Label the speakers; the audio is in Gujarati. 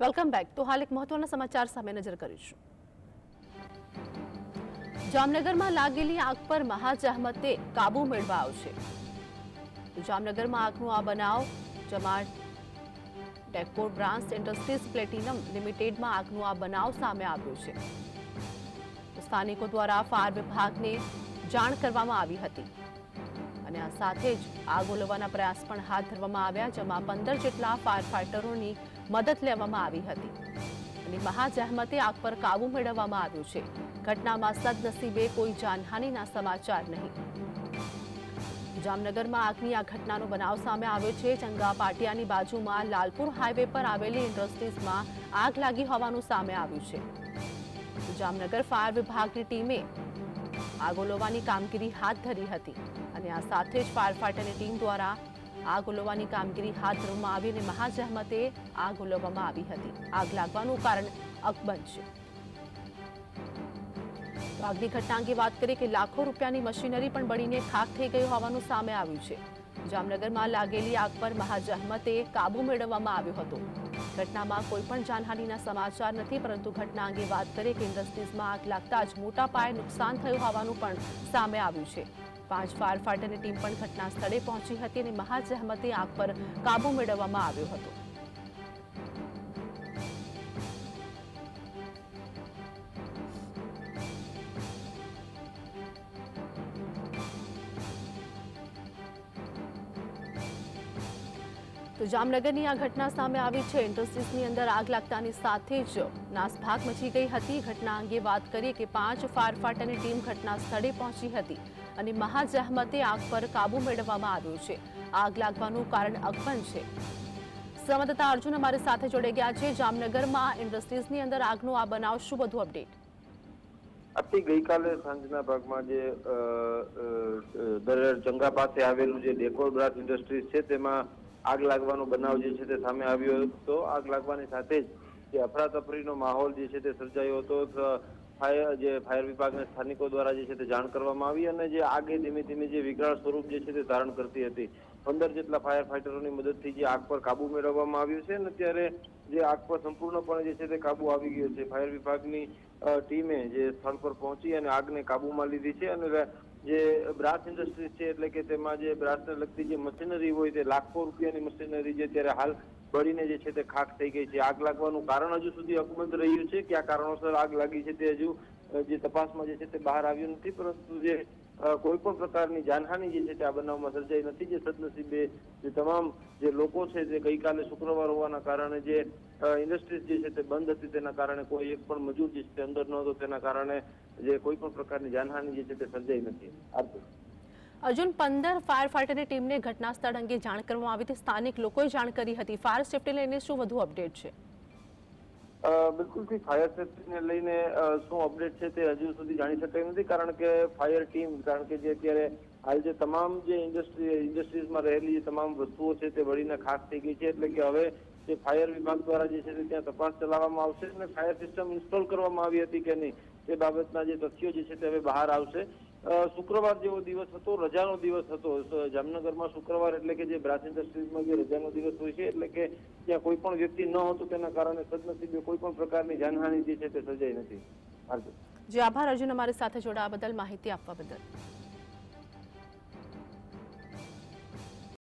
Speaker 1: વેલકમ બેક તો હાલ એક મહત્વના સમાચાર સામે નજર કરીશું. જામનગરમાં લાગેલી આગ પર મહાજહમતે કાબુ મેળવા આવશે. જામનગરમાં આગનો આ બનાવ જમાટ ટેકોર બ્રાન્ચ ઇન્ડસ્ટ્રીઝ પ્લેટિનમ લિમિટેડમાં આગનો આ બનાવ સામે આવ્યો છે. સ્થાનિકો દ્વારા ફાયર વિભાગને જાણ કરવામાં આવી હતી. અને આ સાથે જ આગ ઓલવવાના પ્રયાસ પણ હાથ ધરવામાં આવ્યા, જેમાં પંદર જેટલા ફાયર ફાઇટરોની મદદ લેવામાં આવી હતી. અને મહાજહેમતે આગ પર કાબુ મેળવવામાં આવ્યું છે. ઘટનામાં સદનસીબે કોઈ જાનહાનિના સમાચાર નહીં. જામનગરમાં આગની આ ઘટનાનો બનાવ સામે આવ્યો છે. ચંગા પાટિયાની બાજુમાં લાલપુર હાઈવે પર આવેલી ઇન્ડસ્ટ્રીઝમાં આગ લાગી હોવાનું સામે આવ્યું છે. જામનગર ફાયર વિભાગની ટીમે આગ ઓલવવાની કામગીરી હાથ ધરી હતી. અને આ સાથે જ ફાયર ફાઈટરની ટીમ દ્વારા આગ ઓલવવાની કામગીરી હાથ ધરવામાં આવી અને મહાજહમતે આગ ઓલવવામાં આવી હતી. આગ લાગવાનું કારણ અકબંધ છે. આગની ઘટના અંગે વાત કરીએ કે લાખો રૂપિયાની મશીનરી પણ બળીને ખાક થઈ ગઈ હોવાનું સામે આવ્યું છે. જામનગરમાં લાગેલી આગ પર મહાજહમતે કાબુ મેળવવામાં આવ્યો હતો. ઘટનામાં કોઈ પણ જાનહાનિના સમાચાર નથી, પરંતુ ઘટના અંગે વાત કરીએ કે ઇન્ડસ્ટ્રીઝમાં આગ લાગતા જ મોટા પાયે નુકસાન થયું હોવાનું પણ સામે આવ્યું છે. પાંચ ફાયર ફાઈટરની ટીમ પણ ઘટના સ્થળે પહોંચી હતી અને મહાજહેમતે આગ પર કાબુ મેળવવામાં આવ્યો હતો. તો જામનગરની આ ઘટના સામે આવી છે. ઇન્ડસ્ટ્રીઝની અંદર આગ લાગતાની સાથે જ નાસભાગ મચી ગઈ હતી. ઘટના અંગે વાત કરીએ કે પાંચ ફાયર ફાઈટરની ટીમ ઘટના સ્થળે પહોંચી હતી અને મહાજહમતે આગ પર કાબુ મેળવવામાં આવ્યો છે. આગ લાગવાનું કારણ અકબંધ છે. સંવાદદાતા અર્જુન અમારી સાથે જોડાઈ ગયા છે. જામનગરમાં ઇન્ડસ્ટ્રીઝની અંદર આગનો આ બનાવ શું વધુ અપડેટ?
Speaker 2: આથી ગઈકાલે સાંજના ભાગમાં જે અ, જંગા પાસે આવેલું જે ડેકોર બ્રાસ ઇન્ડસ્ટ્રીઝ છે તેમાં આગ લાગવાનો બનાવ જે છે તે સામે આવ્યો હતો. આગ લાગવાની સાથે જ જે અફરાતફરીનો માહોલ જે છે તે સર્જાયો હતો. ફાયર, જે ફાયર વિભાગના સ્થાનિકો દ્વારા જે છે તે જાણ કરવામાં આવી અને જે આગે ધીમે ધીમે જે વિકરાળ સ્વરૂપ જે છે તે ધારણ કરતી હતી. પંદર જેટલા ફાયર ફાઈટરોની મદદથી જે આગ પર કાબુ મેળવવામાં આવ્યું છે અને ત્યારે જે આગ પર સંપૂર્ણપણે જે છે તે કાબુ આવી ગયો છે. ફાયર વિભાગની ટીમે જે સ્થળ પર પહોંચી અને આગને કાબુમાં લીધી છે અને જે બ્રાસ ઇન્ડસ્ટ્રીઝ છે એટલે કે તેમાં જે બ્રાસને લગતી જે મશીનરી હોય તે લાખો રૂપિયાની મશીનરી જે ત્યારે હાલ બળીને જે છે તે ખાખ થઈ ગઈ છે. આગ લાગવાનું કારણ હજુ સુધી અકબંધ રહ્યું છે? કયા કારણોસર આગ લાગી છે તે હજુ જે તપાસમાં જે છે તે બહાર આવ્યું નથી, પરંતુ જે કોઈ પણ પ્રકારની જાનહાનિ જે છે તે આ બનાવમાં સર્જાઈ નથી. જે સદનસીબે જે તમામ જે લોકો છે જે ગઈકાલે શુક્રવાર હોવાના કારણે જે ઇન્ડસ્ટ્રીઝ જે છે તે બંધ હતી તેના કારણે કોઈ એક પણ મજૂર જે છે તે અંદર ન હતો તેના કારણે જે કોઈ પણ પ્રકારની જાનહાનિ જે છે તે સર્જાઈ નથી.
Speaker 1: અર્જુન, પંદર ફાયર ફાઈટરની ટીમને ઘટના સ્થળ અંગે જાણ કરવામાં આવી હતી. સ્થાનિક લોકોએ જાણ કરી હતી. ફાયર સેફ્ટી લઈને શું વધુ અપડેટ છે?
Speaker 2: બિલકુલથી ફાયર સેફ્ટીને લઈને શું અપડેટ છે તે હજુ સુધી જાણી શકાય નથી, કારણ કે ફાયર ટીમ, કારણ કે જે અત્યારે હાલ જે તમામ જે ઇન્ડસ્ટ્રી, ઇન્ડસ્ટ્રીઝમાં રહેલી તમામ વસ્તુઓ છે તે વળીને ખાસ થઈ ગઈ છે, એટલે કે હવે જે ફાયર વિભાગ દ્વારા જે છે તે ત્યાં તપાસ ચલાવવામાં આવશે અને ફાયર સિસ્ટમ ઇન્સ્ટોલ કરવામાં આવી હતી કે નહીં, તે બાબતના જે તથ્યો જે છે તે હવે બહાર આવશે. શુક્રવાર જેવો દિવસ હતો, રજાનો દિવસ હતો. જામનગરમાં શુક્રવાર એટલે કે જે બ્રાસ ઇન્ડસ્ટ્રીઝમાં જે રજાનો દિવસ હોય છે, એટલે કે ત્યાં કોઈ પણ વ્યક્તિ ન હતું, તેના કારણે સદનસીબે કોઈ પણ પ્રકારની જાનહાનિ જે છે તે સર્જાઈ નથી.
Speaker 1: જે, આભાર અર્જુન અમારી સાથે જોડાવા બદલ, માહિતી આપવા બદલ.